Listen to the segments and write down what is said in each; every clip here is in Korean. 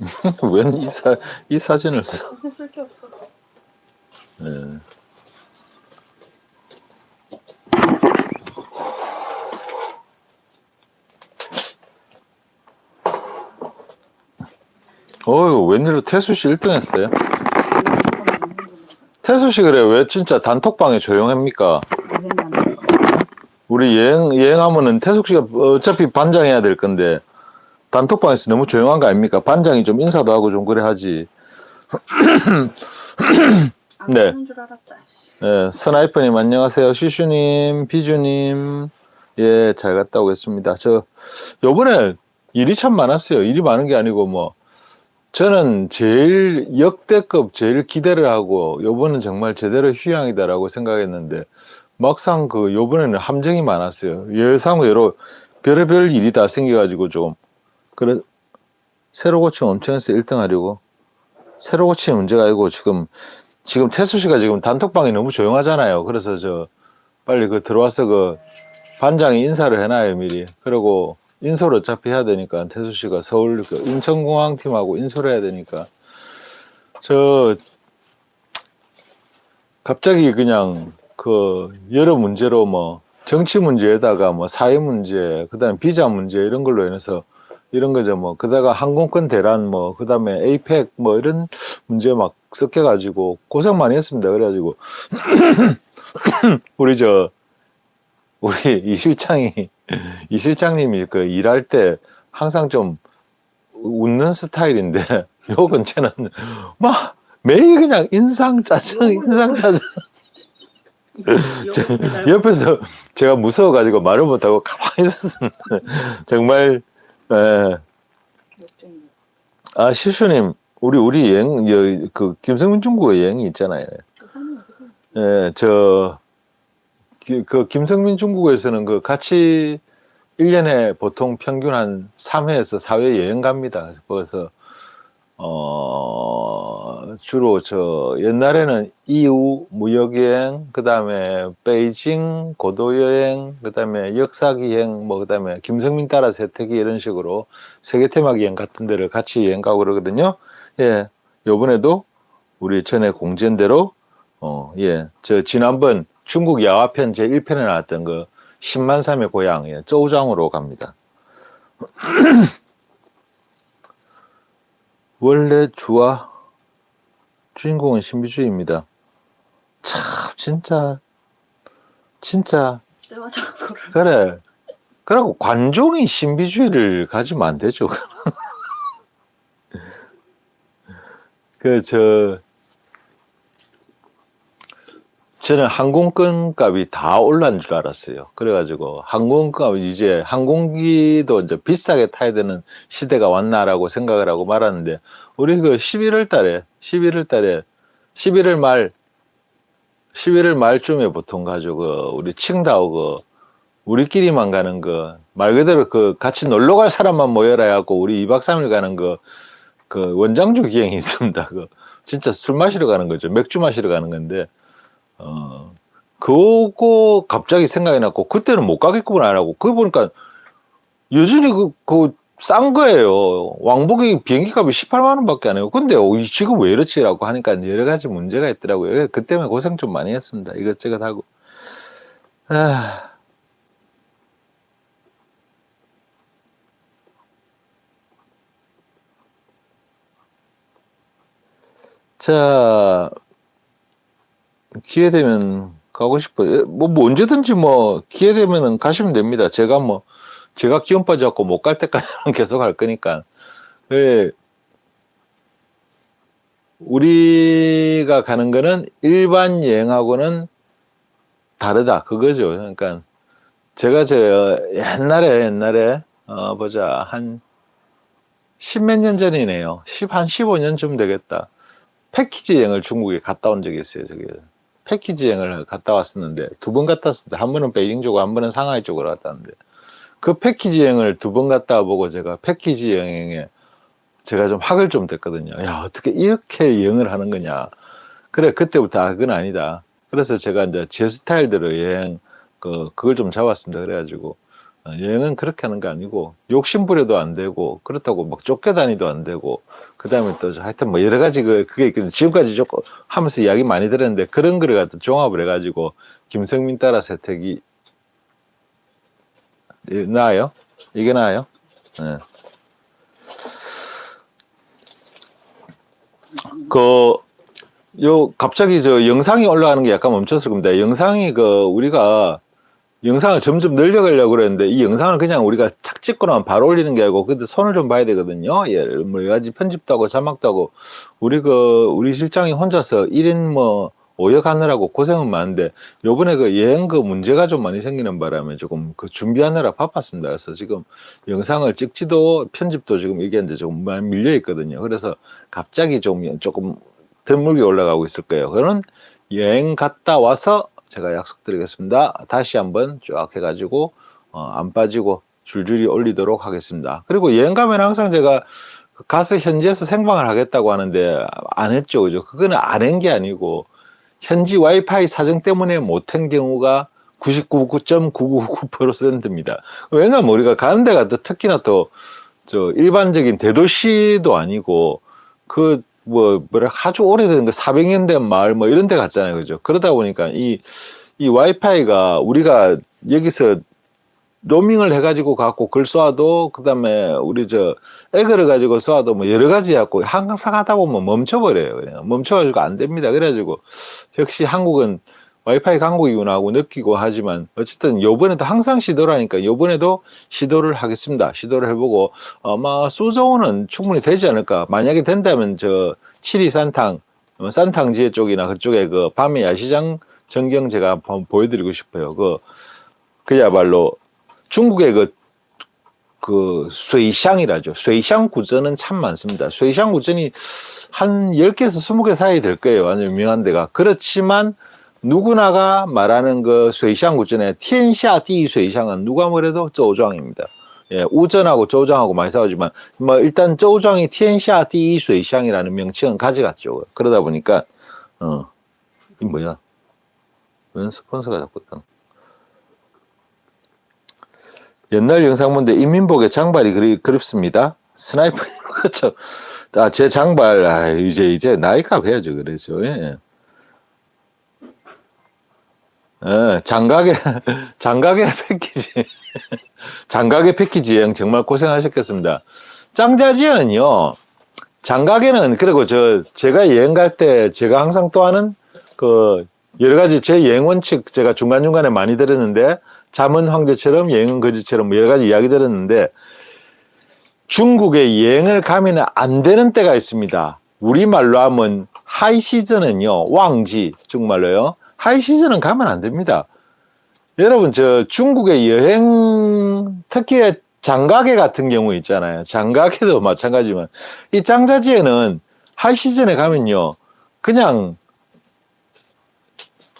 웬이 사, 이 사진을 써? 쓸게 없어. 예. 어휴, 웬일로 태수 씨 1등 했어요? 태수 씨 그래, 왜 진짜 단톡방에 조용합니까? 우리 여행, 여행하면은 태숙 씨가 어차피 반장해야 될 건데, 단톡방에서 너무 조용한 거 아닙니까? 반장이 좀 인사도 하고 좀 그래 하지. 네. 안줄 알았다. 예, 스나이퍼님 안녕하세요. 시슈님, 비주님, 예, 잘 갔다 오겠습니다. 저 요번에 일이 참 많았어요. 일이 많은 게 아니고 뭐 저는 제일 역대급 제일 기대를 하고 요번은 정말 제대로 휴양이다라고 생각했는데 막상 그 요번에는 함정이 많았어요. 예상 외로 별의별 일이 다 생겨가지고 좀 그래 새로 고침 엄청 해서 1등 하려고 새로 고치는 문제가 아니고 지금 지금 태수 씨가 지금 단톡방이 너무 조용하잖아요. 그래서 저 빨리 그 들어와서 그 반장이 인사를 해놔요 미리. 그리고 인솔 어차피 해야 되니까 태수 씨가 서울 그 인천공항 팀하고 인솔 해야 되니까 저 갑자기 그냥 그 여러 문제로 뭐 정치 문제에다가 뭐 사회 문제 그다음 에 비자 문제 이런 걸로 인해서 이런 거죠. 뭐 그다가 항공권 대란 뭐 그다음에 에이펙 뭐 이런 문제 막 섞여 가지고 고생 많이 했습니다. 그래 가지고 우리 저 우리 이 실장이 이 실장님이 그 일할 때 항상 좀 웃는 스타일인데 요 근처는 막 매일 그냥 인상 짜증 인상 짜증. 옆에서 제가 무서워가지고 말을 못하고 가만히 있었습니다. 정말 예. 아 실수님 우리 우리 여행 여, 그 김성민 중국어 여행이 있잖아요 예, 저, 기- 그, 김성민 중국에서는 그 같이 1년에 보통 평균 한 3회에서 4회 여행 갑니다. 그래서, 어, 주로 저, 옛날에는 이후 무역여행, 그 다음에 베이징 고도여행, 그 다음에 역사기행, 뭐, 그 다음에 김성민 따라 세택이 이런 식으로 세계 테마 여행 같은 데를 같이 여행 가고 그러거든요. 예, 요번에도 우리 전에 공지한 대로 어, 예. 저 지난번 중국 야화편 제 1편에 나왔던 그 10만 삼의 고향, 예. 쪼우장으로 갑니다. 원래 주와 주인공은 신비주의입니다. 참, 진짜, 진짜. 그래. 그러고 관종이 신비주의를 가지면 안 되죠. 그, 저, 저는 항공권 값이 다 올랐는 줄 알았어요. 그래가지고 항공값 이제 항공기도 이제 비싸게 타야 되는 시대가 왔나라고 생각을 하고 말았는데 우리 그 11월 달에 11월 달에 11월 말 11월 말쯤에 보통 가지고 그 우리 칭다오 그 우리끼리만 가는 그 말 그대로 그 같이 놀러 갈 사람만 모여라 해갖고 우리 2박 3일 가는 그 그 원장주 기행이 있습니다. 그 진짜 술 마시러 가는 거죠. 맥주 마시러 가는 건데 어, 그거 갑자기 생각이 났고, 그때는 못 가겠구나, 안 하고. 그거 보니까, 여전히 그, 그, 싼 거예요. 왕복이 비행기 값이 18만 원 밖에 안 해요. 근데, 어, 이 지금 왜 이렇지라고 하니까 여러 가지 문제가 있더라고요. 그 때문에 고생 좀 많이 했습니다. 이것저것 하고. 아. 자, 기회 되면 가고 싶어요. 뭐, 뭐 언제든지 뭐 기회 되면은 가시면 됩니다. 제가 뭐 제가 기운 빠져갖고 못 갈 때까지는 계속 갈 거니까. 예. 우리가 가는 거는 일반 여행하고는 다르다. 그거죠. 그러니까 제가 저 옛날에 옛날에 어 보자 한 십몇 년 전이네요. 10, 한 15년쯤 되겠다. 패키지 여행을 중국에 갔다 온 적이 있어요. 저기 패키지 여행을 갔다 왔었는데 두 번 갔다 왔을 때 한 번은 베이징 쪽으로 한 번은 상하이 쪽으로 갔다 왔는데 그 패키지 여행을 두 번 갔다 와보고 제가 패키지 여행에 제가 좀 학을 좀 됐거든요. 야 어떻게 이렇게 여행을 하는 거냐. 그래 그때부터 아 그건 아니다. 그래서 제가 이제 제 스타일대로 여행 그 그걸 좀 잡았습니다. 그래가지고 어, 여행은 그렇게 하는 게 아니고 욕심 부려도 안 되고 그렇다고 막 쫓겨다니도 안 되고 그 다음에 또 하여튼 뭐 여러 가지 그 그게 있거든요. 지금까지 조금 하면서 이야기 많이 들었는데 그런 거를 갖다 종합을 해가지고 김성민 따라 세택이 예, 나아요? 이게 나아요? 예. 그, 요, 갑자기 저 영상이 올라가는 게 약간 멈췄을 겁니다. 영상이 그, 우리가 영상을 점점 늘려가려고 그랬는데, 이 영상을 그냥 우리가 착 찍고 나면 바로 올리는 게 아니고, 근데 손을 좀 봐야 되거든요. 예, 뭐, 여러 가지 편집도 하고 자막도 하고, 우리 그, 우리 실장이 혼자서 1인 뭐, 오역하느라고 고생은 많은데, 요번에 그 여행 그 문제가 좀 많이 생기는 바람에 조금 그 준비하느라 바빴습니다. 그래서 지금 영상을 찍지도 편집도 지금 이게 이제 조금 많이 밀려 있거든요. 그래서 갑자기 좀 조금 드물게 올라가고 있을 거예요. 그거는 여행 갔다 와서 제가 약속드리겠습니다. 다시 한번 쫙 해가지고 어, 안 빠지고 줄줄이 올리도록 하겠습니다. 그리고 여행 가면 항상 제가 가서 현지에서 생방을 하겠다고 하는데 안 했죠, 그죠? 그거는 안 한 게 아니고 현지 와이파이 사정 때문에 못 한 경우가 99.999%입니다. 왜냐면 우리가 가는 데가 또 특히나 또 저 일반적인 대도시도 아니고 그 뭐 뭐라 아주 오래된 그 400년 된 마을 뭐 이런 데 갔잖아요. 그죠? 그러다 보니까 이 이 와이파이가 우리가 여기서 로밍을 해가지고 갖고 글 쏴도 그 다음에 우리 저 에그를 가지고 쏴도 뭐 여러 가지 갖고 항상 하다 보면 멈춰버려요. 그냥 멈춰가지고 안 됩니다. 그래가지고 역시 한국은 와이파이 강국이구나 하고 느끼고 하지만 어쨌든 요번에도 항상 시도를 하니까 요번에도 시도를 하겠습니다. 시도를 해보고 아마 수저원은 충분히 되지 않을까. 만약에 된다면 저 칠리 산탕, 어, 산탕지회 쪽이나 그쪽에 그 밤의 야시장 전경 제가 한번 보여드리고 싶어요. 그 그야말로 중국의 그, 그, 쇠샹이라죠. 쇠샹 구전은 참 많습니다. 쇠샹 구전이 한 10개에서 20개 사이 될 거예요. 아주 유명한 데가. 그렇지만 누구나가 말하는 그 쇠샹 구전에 텐샤 디 쇠샹은 누가 뭐래도 저우장입니다. 예, 우전하고 저우장하고 많이 싸우지만 뭐 일단 저우장이 텐샤 디 쇠샹이라는 명칭은 가져갔죠. 그러다 보니까 어, 이 뭐야? 웬 스폰서가 자꾸 있다. 옛날 영상 본데 인민복의 장발이 그리 그립습니다. 스나이퍼 그렇죠. 아제 장발 아, 이제 이제 나이값 해야죠 그래죠. 예. 예, 장가게 장가게 패키지 장가게 패키지 여행 정말 고생하셨겠습니다. 짱자지에는요. 장가게는 그리고 저 제가 여행 갈 때 제가 항상 또 하는 그 여러 가지 제 여행 원칙 제가 중간 중간에 많이 들었는데 잠은 황제처럼 여행은 거지처럼 뭐 여러 가지 이야기 들었는데 중국에 여행을 가면 안 되는 때가 있습니다. 우리말로 하면 하이 시즌은요, 왕지, 중국말로요. 하이 시즌은 가면 안 됩니다. 여러분, 저 중국의 여행, 특히 장가게 같은 경우 있잖아요. 장가게도 마찬가지지만, 이 장자지에는 하이 시즌에 가면요, 그냥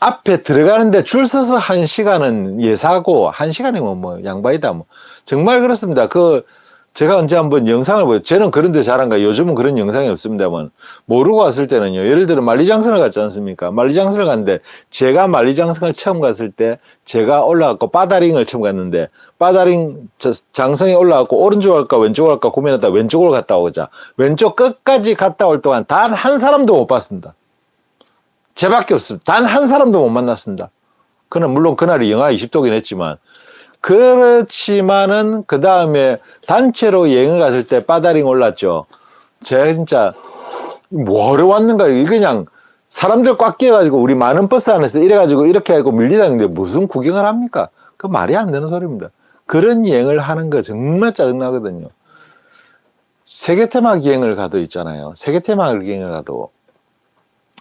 앞에 들어가는데 줄 서서 한 시간은 예사고 한 시간이면 뭐 양바이다 뭐 정말 그렇습니다. 그 제가 언제 한번 영상을 보요. 저는 그런데 잘한가. 요즘은 그런 영상이 없습니다만 모르고 왔을 때는요. 예를 들어 만리장성을 갔지 않습니까? 만리장성을 갔는데 제가 만리장성을 처음 갔을 때 제가 올라갔고 빠다링을 처음 갔는데 빠다링 장성에 올라갔고 오른쪽 갈까 왼쪽 갈까 고민하다 왼쪽으로 갔다 오자. 왼쪽 끝까지 갔다 올 동안 단 한 사람도 못 봤습니다. 제밖에 없습니다. 단 한 사람도 못 만났습니다. 그는 물론 그날이 영하 20도긴 했지만 그렇지만은 그 다음에 단체로 여행을 갔을 때 빠다링 올랐죠. 제가 진짜 뭐하러 왔는가 이게 그냥 사람들 꽉 끼어가지고 우리 많은 버스 안에서 이래가지고 이렇게 하고 밀리다는데 무슨 구경을 합니까? 그 말이 안 되는 소리입니다. 그런 여행을 하는 거 정말 짜증나거든요. 세계 테마 여행을 가도 있잖아요. 세계 테마 여행을 가도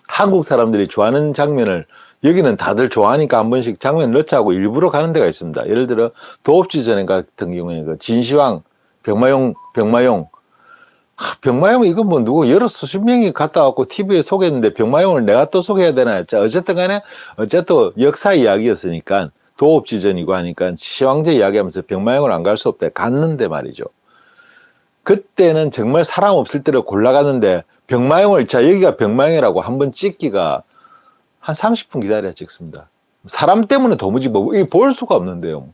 한국 사람들이 좋아하는 장면을 여기는 다들 좋아하니까 한 번씩 장면 넣자고 일부러 가는 데가 있습니다. 예를 들어 도읍지전 같은 경우에 그 진시황, 병마용, 병마용. 하, 병마용 이건 뭐 누구 여러 수십 명이 갔다 왔고 TV에 소개했는데 병마용을 내가 또 소개해야 되나? 자 어쨌든 간에 어쨌든 역사 이야기였으니까 도읍지전이고 하니까 시황제 이야기하면서 병마용을 안 갈 수 없대 갔는데 말이죠. 그때는 정말 사람 없을 때를 골라갔는데 병마용을 자 여기가 병마용이라고 한 번 찍기가 한 30분 기다려야 찍습니다. 사람 때문에 도무지 뭐, 볼 수가 없는데요.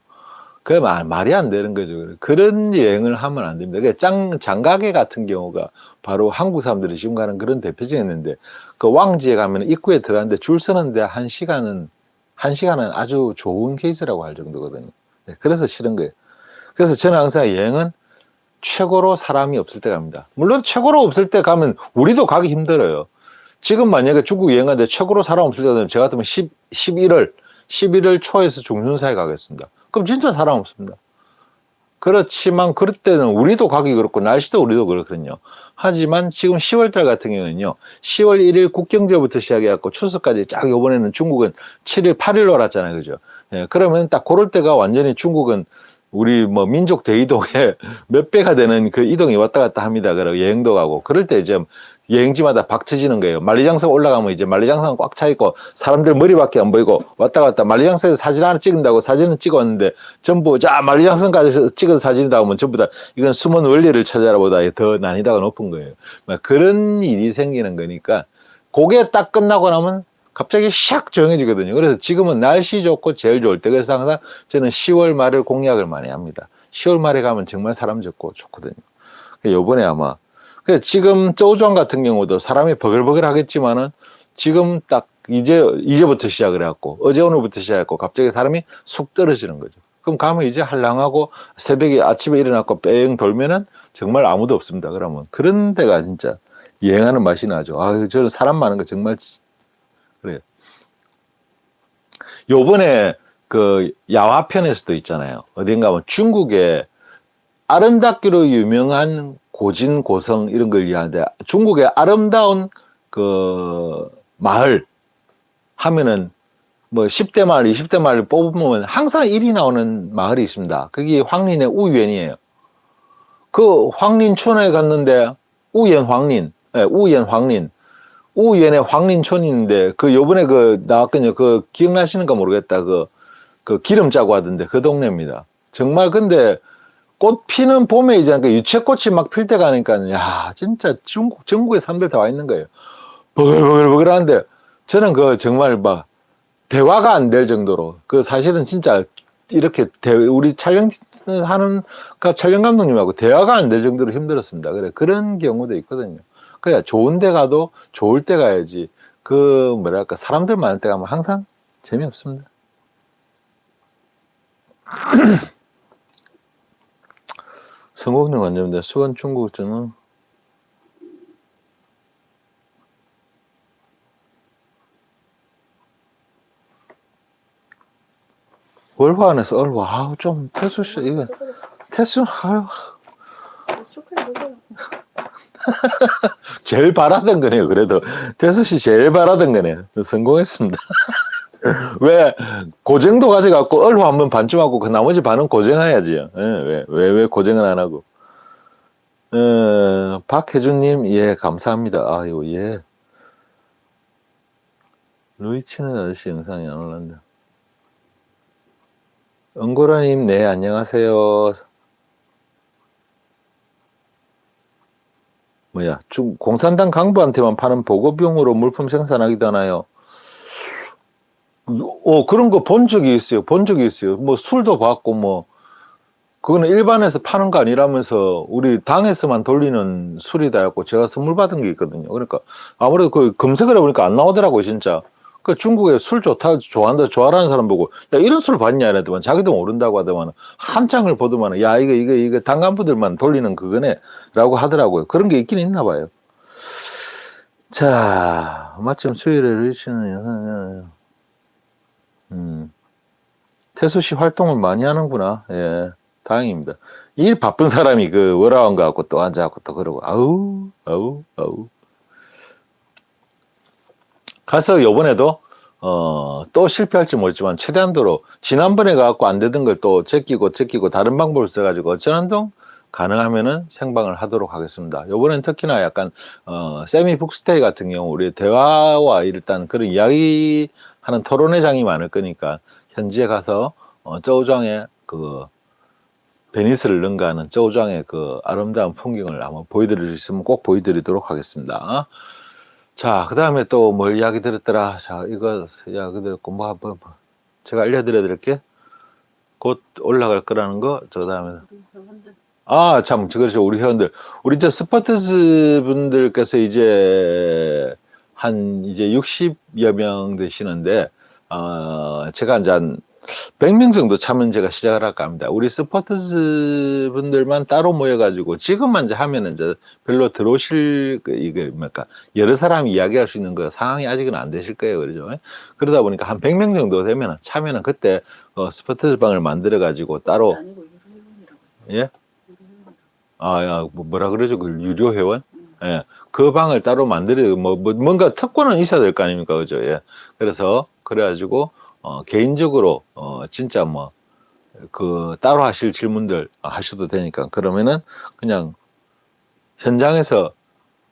말, 말이 안 되는 거죠. 그런 여행을 하면 안 됩니다. 그게 장, 장가게 같은 경우가 바로 한국 사람들이 지금 가는 그런 대표적이었는데 그 왕지에 가면 입구에 들어갔는데 줄 서는데 한 시간은 한 시간은 아주 좋은 케이스라고 할 정도거든요. 네, 그래서 싫은 거예요. 그래서 저는 항상 여행은 최고로 사람이 없을 때 갑니다. 물론 최고로 없을 때 가면 우리도 가기 힘들어요. 지금 만약에 중국 여행하는데 최고로 사람 없을 때는 저 같으면 10, 11월, 11월 초에서 중순 사이 가겠습니다. 그럼 진짜 사람 없습니다. 그렇지만 그럴 때는 우리도 가기 그렇고 날씨도 우리도 그렇거든요. 하지만 지금 10월달 같은 경우는요, 10월 1일 국경제부터 시작해갖고 추석까지 쫙 이번에는 중국은 7일, 8일 놀았잖아요. 그죠? 예, 그러면 딱 그럴 때가 완전히 중국은 우리 뭐 민족 대이동의 몇 배가 되는 그 이동이 왔다 갔다 합니다. 그리고 여행도 가고. 그럴 때 이제 여행지마다 박 터지는 거예요. 만리장성 올라가면 이제 만리장성 꽉 차 있고 사람들 머리밖에 안 보이고 왔다 갔다 만리장성에서 사진 하나 찍는다고 사진은 찍었는데 전부 자 만리장성까지 찍은 사진이다 하면 전부 다 이건 숨은 원리를 찾아라 보다 더 난이도가 높은 거예요. 막 그런 일이 생기는 거니까 그게 딱 끝나고 나면 갑자기 샥 조용해지거든요. 그래서 지금은 날씨 좋고 제일 좋을 때 그래서 항상 저는 10월 말을 공략을 많이 합니다. 10월 말에 가면 정말 사람 적고 좋거든요. 요번에 아마 그래서 지금 쪼우정 같은 경우도 사람이 버글버글 하겠지만은 지금 딱 이제 이제부터 시작을 해갖고 어제 오늘부터 시작했고 갑자기 사람이 쑥 떨어지는 거죠. 그럼 가면 이제 한량하고 새벽에 아침에 일어나고 뺑 돌면은 정말 아무도 없습니다. 그러면 그런 데가 진짜 여행하는 맛이 나죠. 아, 저는 사람 많은 거 정말 그래요. 요번에 그 야화편에서도 있잖아요. 어딘가 면 중국에 아름답기로 유명한 고진 고성 이런 걸 얘기하는데 중국의 아름다운 그 마을 하면은 뭐 10대 마을, 20대 마을 뽑으면 항상 1위 나오는 마을이 있습니다. 그게 황린의 우연이에요. 그 황린촌에 갔는데 우연 황린, 예, 우연 황린, 우연의 황린촌이 있는데 그 요번에 그 나왔거든요. 그 기억나시는가 모르겠다. 그, 그 기름 짜고 하던데 그 동네입니다. 정말 근데 꽃 피는 봄에 이제 그 유채꽃이 막 필 때 가 니까 야 진짜 중국 전국에 사람들 다 와 있는 거예요. 버글버글버글 하는데 저는 그 정말 막 대화가 안 될 정도로 그 사실은 진짜 이렇게 대, 우리 촬영하는 그 촬영 감독님하고 대화가 안 될 정도로 힘들었습니다. 그래 그런 경우도 있거든요. 그래 좋은 데 가도 좋을 때 가야지 그 뭐랄까 사람들 많을 때 가면 항상 재미없습니다. 성공률 관점인데 수건 중국전은 월화 안에서 얼화 아우 좀 태수 씨 이거 태수 아유. 제일 바라던 거네요 그래도. 태수 씨 제일 바라던 거네요. 성공했습니다 왜 고쟁도 가져갖고 얼화 한번 반쯤하고 그 나머지 반은 고쟁해야지요 왜왜 왜, 왜 고쟁을 안 하고. 어, 박혜준님 예 감사합니다. 아유 예. 루이치는 아저씨 영상이 안 올랐는데 은고라님 네 안녕하세요. 뭐야 중 공산당 강부한테만 파는 보급용으로 물품 생산하기도 하나요? 어 그런 거 본 적이 있어요. 본 적이 있어요. 뭐 술도 받고 뭐 그거는 일반에서 파는 거 아니라면서 우리 당에서만 돌리는 술이다 했고 제가 선물 받은 게 있거든요. 그러니까 아무래도 그 검색을 해보니까 안 나오더라고요, 진짜. 그 중국에 술 좋다, 좋아한다, 좋아하는 사람 보고 야 이런 술 봤냐 이랬더만 자기도 모른다고 하더만 한 장을 보더만 야 이거 이거 이거 당간부들만 돌리는 그거네 라고 하더라고요. 그런 게 있긴 있나 봐요. 자 마침 수요일에 리치는 음 태수 씨 활동을 많이 하는구나. 예, 다행입니다. 일 바쁜 사람이 그 월화원 가갖고 또 앉아갖고 또 그러고 아우 아우 아우 가서 요번에도 어, 또 실패할지 모르지만 최대한도로 지난번에 가갖고 안 되던 걸 또 제끼고 제끼고 다른 방법을 써가지고 어쩌한동 가능하면은 생방을 하도록 하겠습니다. 요번엔 특히나 약간 어, 세미 북스테이 같은 경우 우리 대화와 일단 그런 이야기 하는 토론회 장이 많을 거니까 현지에 가서 어, 저우장의 그 베니스를 능가하는 저우장의 그 아름다운 풍경을 한번 보여드릴 수 있으면 꼭 보여드리도록 하겠습니다. 자, 그 다음에 또 뭘 이야기 드렸더라. 자, 이거 이야기 드렸고, 뭐, 뭐, 뭐. 제가 알려드려 드릴게. 곧 올라갈 거라는 거, 저 다음에. 아, 참, 그렇죠. 우리 회원들. 우리 저 스포츠스 분들께서 이제 한 이제 60여 명 되시는데, 어, 제가 이제 한 100명 정도 차면 제가 시작을 할까 합니다. 우리 스포츠스 분들만 따로 모여가지고 지금만 이제 하면은 이제 별로 들어오실, 그 이게 뭡니까. 여러 사람이 이야기할 수 있는 그 상황이 아직은 안 되실 거예요. 그러죠. 그러다 보니까 한 100명 정도 되면 차면은 그때 어, 스포츠스 방을 만들어가지고 따로. 예? 아, 야, 뭐, 뭐라 그러죠? 그 유료 회원? 예. 그 방을 따로 만들어, 뭐, 뭐, 뭔가 특권은 있어야 될 거 아닙니까? 그죠? 예. 그래서, 그래가지고, 어, 개인적으로, 어, 진짜 뭐, 그, 따로 하실 질문들 하셔도 되니까. 그러면은, 그냥, 현장에서,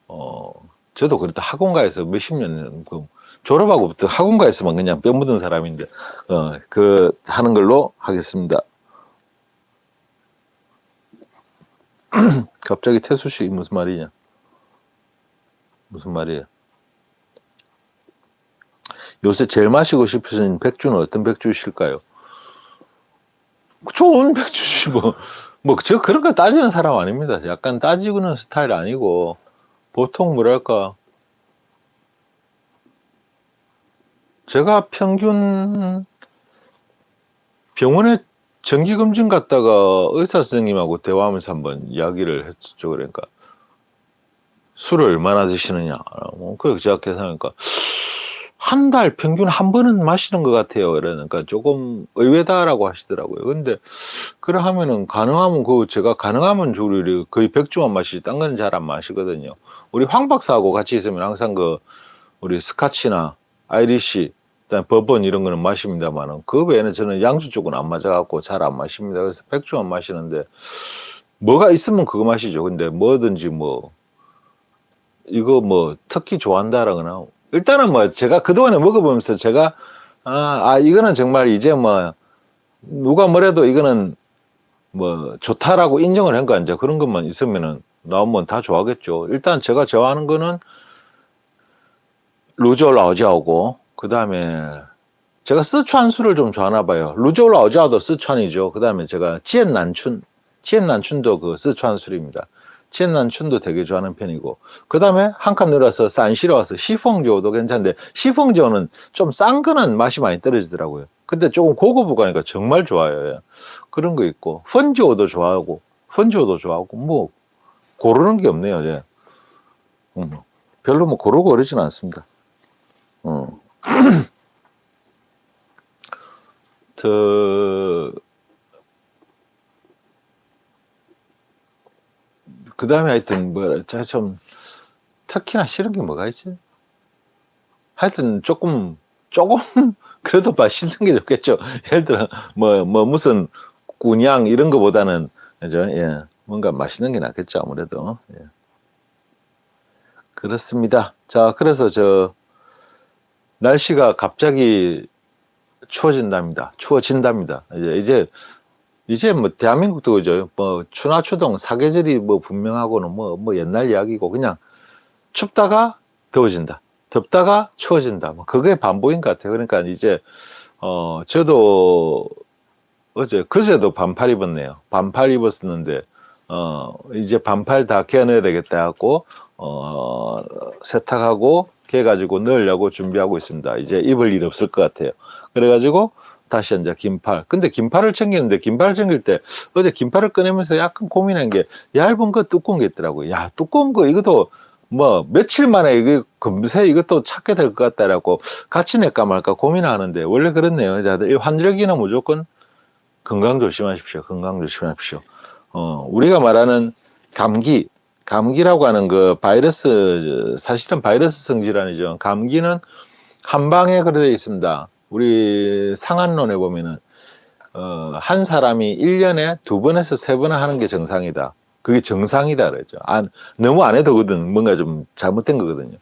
어, 저도 그랬다. 학원가에서 몇십 년, 그, 졸업하고부터 학원가에서만 그냥 뼈 묻은 사람인데, 어, 그, 하는 걸로 하겠습니다. 갑자기 태수 씨 무슨 말이냐? 무슨 말이에요? 요새 제일 마시고 싶으신 백주는 어떤 백주실까요? 좋은 백주지 뭐. 뭐, 저 그런 거 따지는 사람 아닙니다. 약간 따지고는 스타일 아니고, 보통 뭐랄까. 제가 평균 병원에 정기검진 갔다가 의사 선생님하고 대화하면서 한번 이야기를 했죠. 그러니까 술을 얼마나 드시느냐. 뭐 그렇게 제가 계산하니까 한 달 평균 한 번은 마시는 것 같아요. 그러니까 조금 의외다라고 하시더라고요. 근데 그래 하면은 가능하면 그 제가 가능하면 우리 거의 백주만 마시지 딴 거는 잘안 마시거든요. 우리 황 박사하고 같이 있으면 항상 그 우리 스카치나 아이리시 일단 버번 이런 거는 마십니다만은 그 외에는 저는 양주 쪽은 안 맞아갖고 잘 안 마십니다. 그래서 백주만 마시는데 뭐가 있으면 그거 마시죠. 근데 뭐든지 뭐 이거 뭐 특히 좋아한다라거나 일단은 뭐 제가 그동안에 먹어보면서 제가 아, 아 이거는 정말 이제 뭐 누가 뭐래도 이거는 뭐 좋다라고 인정을 한거 아니죠. 그런 것만 있으면은 나오면 다 좋아하겠죠. 일단 제가 좋아하는 거는 루졸 라오지아오고 그 다음에 제가 스촨 술을 좀 좋아하나 봐요. 루졸 라오지아도 스촨이죠. 그 다음에 제가 지엔 난춘, 지엔 난춘도 그 스촨 술입니다. 지엔난춘도 되게 좋아하는 편이고 그 다음에 한 칸 늘어서 산시로 와서 시펑조도 괜찮은데 시펑조는 좀 싼 거는 맛이 많이 떨어지더라고요. 근데 조금 고급 가니까 정말 좋아요. 예. 그런 거 있고 펀지오도 좋아하고 펀지오도 좋아하고 뭐 고르는 게 없네요. 예. 음, 별로 뭐 고르고 그러진 않습니다. 어. 그, 그 다음에 하여튼, 뭐, 제가 좀, 특히나 싫은 게 뭐가 있지? 하여튼, 조금, 조금, 그래도 맛있는 게 좋겠죠. 예를 들어, 뭐, 뭐, 무슨, 꾼양, 이런 거보다는, 그죠? 예. 뭔가 맛있는 게 낫겠죠, 아무래도. 예. 그렇습니다. 자, 그래서 저, 날씨가 갑자기 추워진답니다. 추워진답니다. 이제 이제 이제 뭐 대한민국도 그죠. 뭐 추나 추동 사계절이 뭐 분명하고는 뭐 뭐 옛날 이야기고 그냥 춥다가 더워진다. 덥다가 추워진다. 뭐 그게 반복인 것 같아요. 그러니까 이제 어 저도 어제 그제도 반팔 입었네요. 반팔 입었었는데 어 이제 반팔 다 개어내야 되겠다 하고 어 세탁하고 해가지고 넣으려고 준비하고 있습니다. 이제 입을 일 없을 것 같아요. 그래가지고 다시 이제 긴팔. 근데 긴팔을 챙기는데 긴팔을 챙길 때 어제 긴팔을 꺼내면서 약간 고민한 게 얇은 거 두꺼운 게 있더라고요. 야 두꺼운 거 이것도 뭐 며칠 만에 이게 금세 이것도 찾게 될 것 같다라고 같이 낼까 말까 고민하는데 원래 그렇네요. 자, 이 환절기는 무조건 건강 조심하십시오. 건강 조심하십시오. 어, 우리가 말하는 감기, 감기라고 하는 그 바이러스 사실은 바이러스 성질환이죠. 감기는 한 방에 그려져 있습니다. 우리 상한론에 보면은 어, 한 사람이 1년에 두 번에서 세 번을 하는 게 정상이다. 그게 정상이다 그러죠. 안, 너무 안 해도 거든 뭔가 좀 잘못된 거거든요.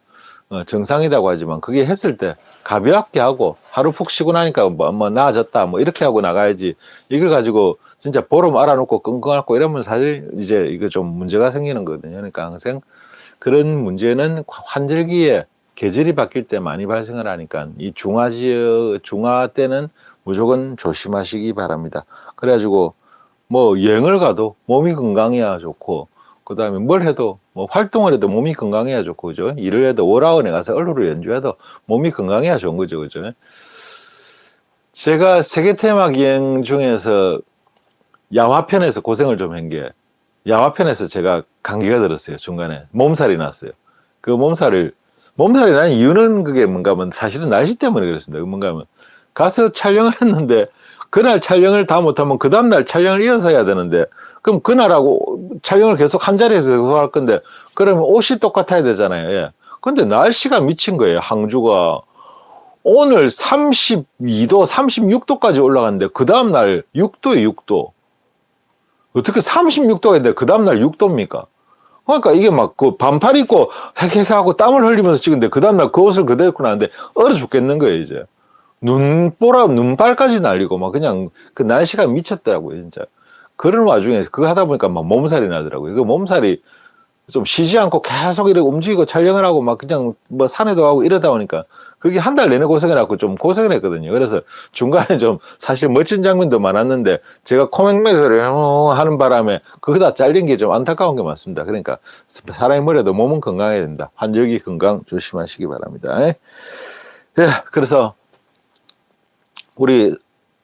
어, 정상이라고 하지만 그게 했을 때 가볍게 하고 하루 푹 쉬고 나니까 뭐, 뭐 나아졌다 뭐 이렇게 하고 나가야지 이걸 가지고 진짜 보름 알아놓고 끙끙 앓고 이러면 사실 이제 이거 좀 문제가 생기는 거거든요. 그러니까 항상 그런 문제는 환절기에 계절이 바뀔 때 많이 발생을 하니까 이 중화 지역 중화 때는 무조건 조심하시기 바랍니다. 그래가지고 뭐 여행을 가도 몸이 건강해야 좋고 그 다음에 뭘 해도 뭐 활동을 해도 몸이 건강해야 좋고 그죠? 일을 해도 오라원에 가서 얼루를 연주해도 몸이 건강해야 좋은 거죠. 그죠? 제가 세계 테마 기행 중에서 야화편에서 고생을 좀 한 게 야화편에서 제가 감기가 들었어요. 중간에 몸살이 났어요. 그 몸살을 몸살이 난 이유는 그게 뭔가 하면 사실은 날씨 때문에 그랬습니다. 뭔가 하면 가서 촬영을 했는데 그날 촬영을 다 못하면 그 다음날 촬영을 이어서 해야 되는데 그럼 그날하고 촬영을 계속 한 자리에서 계속 할 건데 그러면 옷이 똑같아야 되잖아요. 예. 근데 날씨가 미친 거예요. 항주가 오늘 32도, 36도까지 올라갔는데 그 다음날 6도에 6도. 어떻게 36도가 있는데 그 다음날 6도입니까? 그러니까 이게 막 그 반팔 입고 헥헥하고 땀을 흘리면서 찍은데 그 다음날 그 옷을 그대로 입고 나는데 얼어 죽겠는 거예요, 이제. 눈보라, 눈발까지 날리고 막 그냥 그 날씨가 미쳤더라고요, 진짜. 그런 와중에 그거 하다 보니까 막 몸살이 나더라고요. 그 몸살이 좀 쉬지 않고 계속 이렇게 움직이고 촬영을 하고 막 그냥 뭐 산에도 가고 이러다 보니까 그게 한 달 내내 고생을 하고 좀 고생을 했거든요. 그래서 중간에 좀 사실 멋진 장면도 많았는데 제가 코맹맥을 하는 바람에 그거 다 잘린 게 좀 안타까운 게 많습니다. 그러니까 사람이 뭐래도 몸은 건강해야 된다. 환절기 건강 조심하시기 바랍니다. 예, 그래서 우리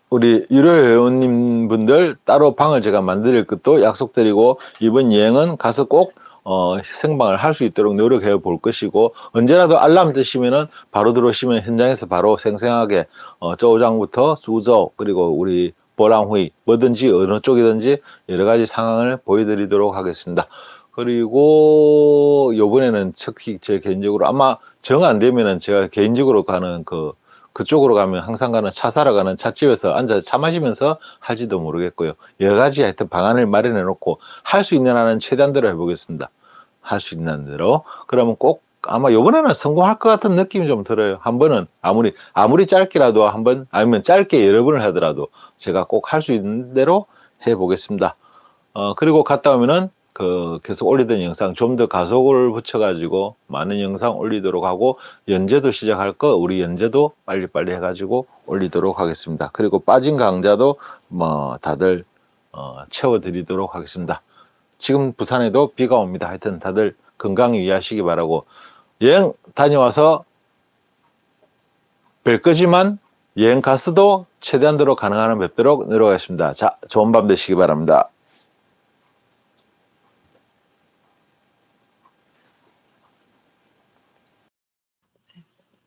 우리 유료 회원님 분들 따로 방을 제가 만들 것도 약속드리고 이번 여행은 가서 꼭 어, 생방을 할 수 있도록 노력해 볼 것이고 언제라도 알람 뜨시면은 바로 들어오시면 현장에서 바로 생생하게 어, 저우장부터 수저 그리고 우리 보랑후이 뭐든지 어느 쪽이든지 여러 가지 상황을 보여드리도록 하겠습니다. 그리고 요번에는 특히 제 개인적으로 아마 정 안 되면은 제가 개인적으로 가는 그 그쪽으로 가면 항상 가는 차 사러 가는 찻집에서 앉아서 차 마시면서 할지도 모르겠고요. 여러 가지 하여튼 방안을 마련해 놓고 할 수 있는 한은 최대한 대로 해보겠습니다. 할 수 있는 대로. 그러면 꼭 아마 요번에는 성공할 것 같은 느낌이 좀 들어요. 한 번은 아무리, 아무리 짧게라도 한 번, 아니면 짧게 여러 번을 하더라도 제가 꼭 할 수 있는 대로 해보겠습니다. 어, 그리고 갔다 오면은 그 계속 올리던 영상 좀 더 가속을 붙여가지고 많은 영상 올리도록 하고 연재도 시작할 거 우리 연재도 빨리빨리 해가지고 올리도록 하겠습니다. 그리고 빠진 강좌도 뭐 다들 어, 채워드리도록 하겠습니다. 지금 부산에도 비가 옵니다. 하여튼 다들 건강 유의하시기 바라고 여행 다녀와서 뵐 거지만 여행 가서도 최대한대로 가능한 한 뵙도록 노력하겠습니다. 자, 좋은 밤 되시기 바랍니다.